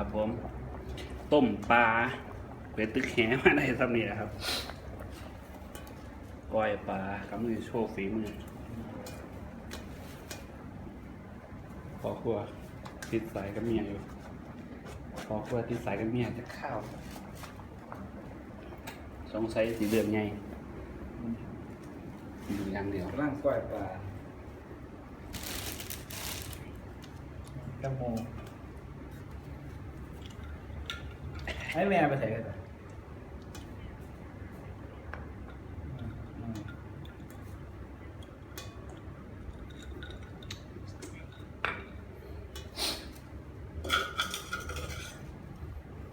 ครับ ผมต้มปลาเป็ดตึกแหมาได้สำนี่นะครับก้อยปลากำมือโชว์ฝีมือพอครัวติดสายกับเมียอยู่พอครัวติดสายกับเมียจะข้าวสงสัยสีเดือนไงอยู่อย่างเดียวร่างกล้วยปลาแตงโม ให้แม่ไปใส่กันต่อ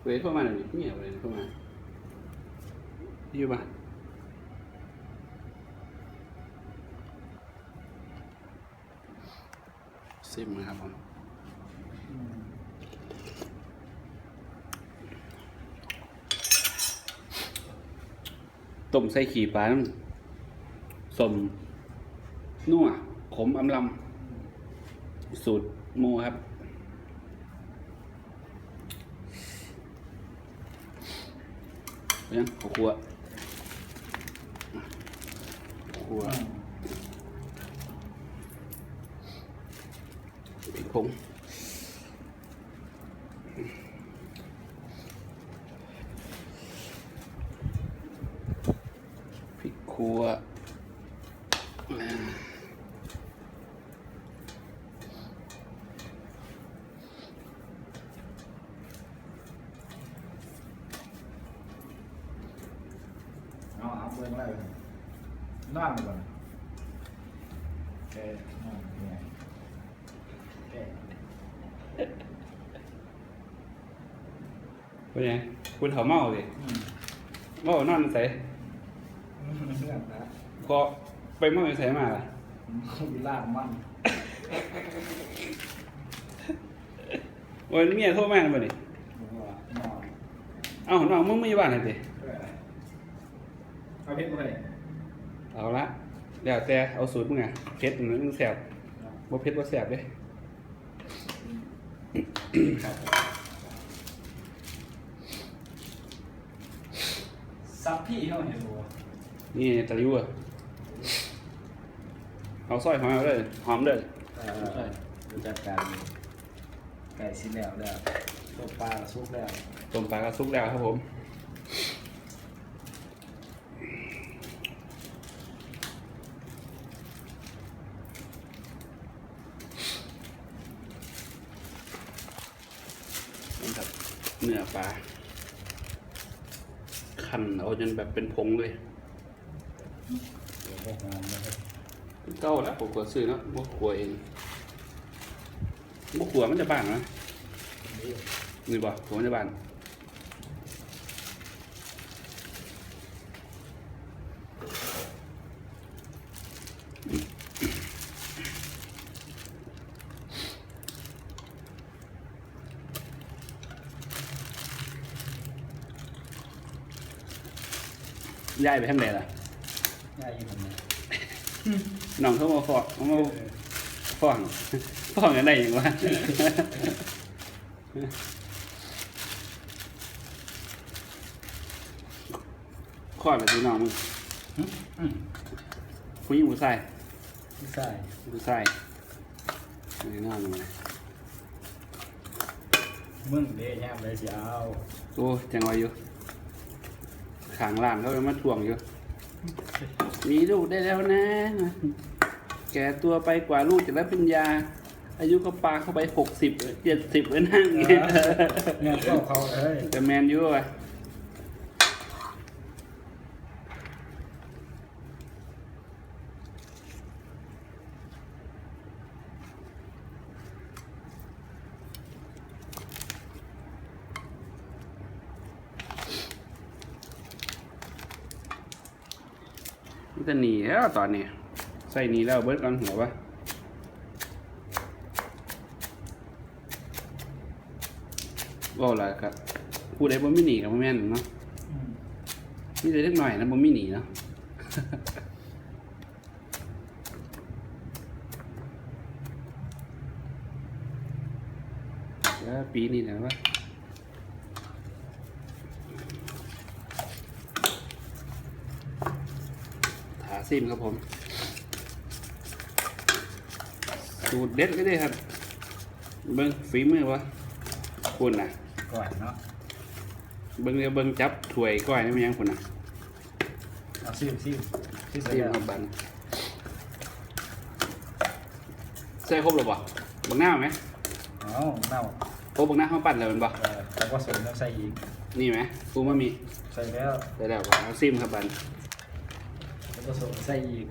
เวทเข้ามาหน่อยเมียเวทเข้ามาอยู่บ้านซิมนะครับผม อืม ต้มใส่ขี่ปลาน้ำสมนัวขมอำลำสูตรโมครับ เนี่ยข้าวคั่วคั่วอืมพริกผงพริก คั่วเอาเอาเบิ่งแล้วนอนก่อนโอเคนอนเนี่ยโอเคเป็นไงคุณเขาเมาสิอืม เมานอนใส่อืมเพื่อน นะพอไปเมาใส่มาล่ะวิลล่างมันวันเมียโทรมาบ่นี่ผมว่านอนเอ้าน้องมึงไม่อยู่บ้านเลยสิเพื่ออะไรเอาเพชรมาเลยเอาละแล้วแต่เอาสูตรมึงอะเผ็ดมันมึงแสบบ่เผ็ดบ่แสบเด้ซับพี่เขาเห็นบัวนี่ตะลิวอะ เอาซอยหอมเอาเลยหอมเลยเออดูจัดการไก่ชิ้นแล้วแล้วตัวปลาซุปแล้วต้มปลากระซุกแล้วครับผมนี่ครับเนื้อปลาคั้นเอาจนแบบเป็นผงเลย เดี๋ยวพวกมันนะครับ เก้าแล้วผมกดซื้อเนาะบ่ขัวเองบ่ขัวมันจะบางนะนี่บ่ขัวมันจะบางย้ายไปทางไหนล่ะง่ายยิ่งผมนะ น้องเขามาฟอกเขามาฟ้องฟ้องกันได้ยังวะข้อแบบนี้น้องมึงอืมผู้หญิงผู้ชายไม่ใช่ผู้ชายนี่น้องมึงนะมึงเด้ย่ามเลยสิเอาโอ้จังไวอยู่ขางล่างเขาไปมาทวงอยู่ มีลูกได้แล้วนะ แก่ตัวไปกว่าลูกจะรับปริญญา อายุก็ปาเข้าไปหกสิบเจ็ดสิบเลยนั่งเงี้ยเนี่ยเข้าเขาเลย แต่แมนยูอะ จะหนีแล้วตอนนี้ใส่หนีแล้วเบิร์ดก่อนหัวปะว่าอะไรครับพูดได้บ่ไม่หนีกับบ่แม่นเนาะนี่จะเล็กหน่อยนะบ่ไม่หนีเนาะแล้วปีนี้นะว่า ซิมครับผม สูตรเด็ดก็ได้ครับ เบิ้งฝีมือวะคุณน่ะก่อนเนาะเบิ้งเดี๋ยวเบิ้งจับถ้วยก้อยนี่มันยังคุณน่ะเอาซิมซิมซิมซิมครับบันใส่ครบหรือเปล่าบังหน้าไหมเอาเน่าโอ้บังหน้าเขาปั้นแล้วแมันบ่เออแล้วก็สมแล้วใส่อีกนี่ไหมกูมามี ใส่แล้วได้แล้วบ่เอาซิมครับบัน แล้วก็สมใส่อีก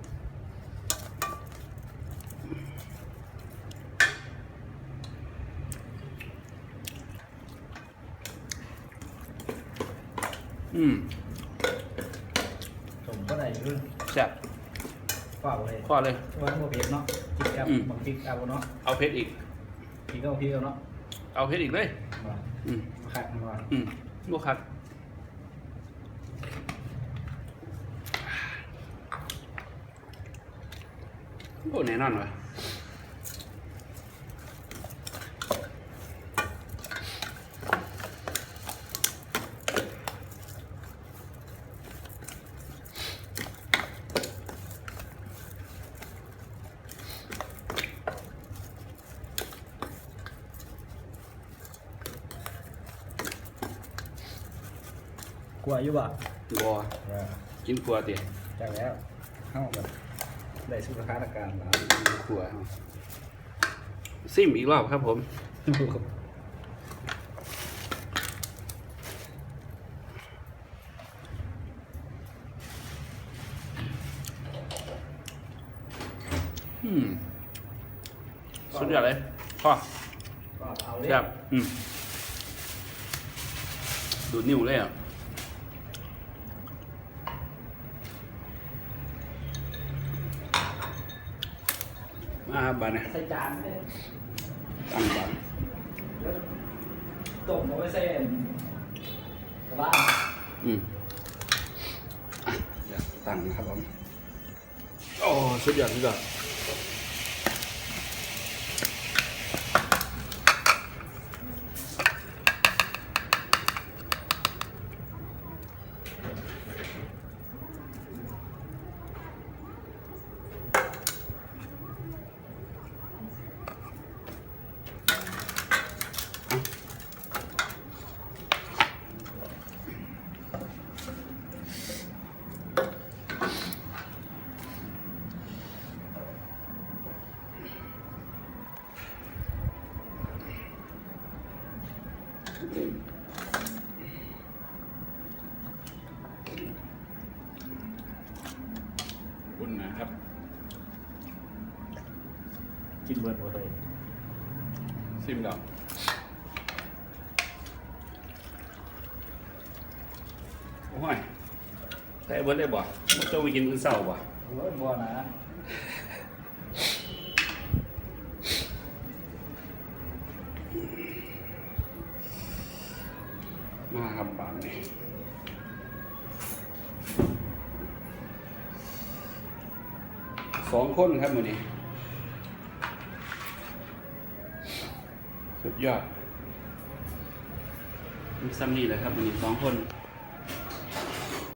อืมสมก็ได้อยืนแซ่บเปล่าเลยข้อเลย ว่าโมเผ็ดเนาะพริกแอปอืม บางพริกแอปเนาะเอาเพชรอีก พริกก็เอาพริกเอาเนาะเอาเพชรอีกเลย มาอืมขัดมาอืมลูกครั โอ้แน่นอนวะกลัวอยู่บ่บัวกินครัวเตี๋ยจากแล้วเข้าแบบ ได้สุขภาพอาการแล้วกินครัวเอาซิมอีกรอบครับผมอืมสุดยอดเลยพ่อก็เอาเลยครับอืมดูดนิ้วเลยอะ มาบานเนี่ยใส่จานเลยตั้งบานต้มเอาไว้ใส่กระบ้านอืมอะเดี๋ยวตั้งนะครับผมโอ้สุดยอดสุดยอด คุณนะครับ กินเบิร์ดหมดเลยซิมแล้วโอ้ยแต่เบิร์ดได้บ่มันจะไปกินมื้อเช้าบ่ โอ้ยบัวนะ สองคนครับมือนี้ สุดยอดมีซัมนี่แหละครับมือนี้สองคน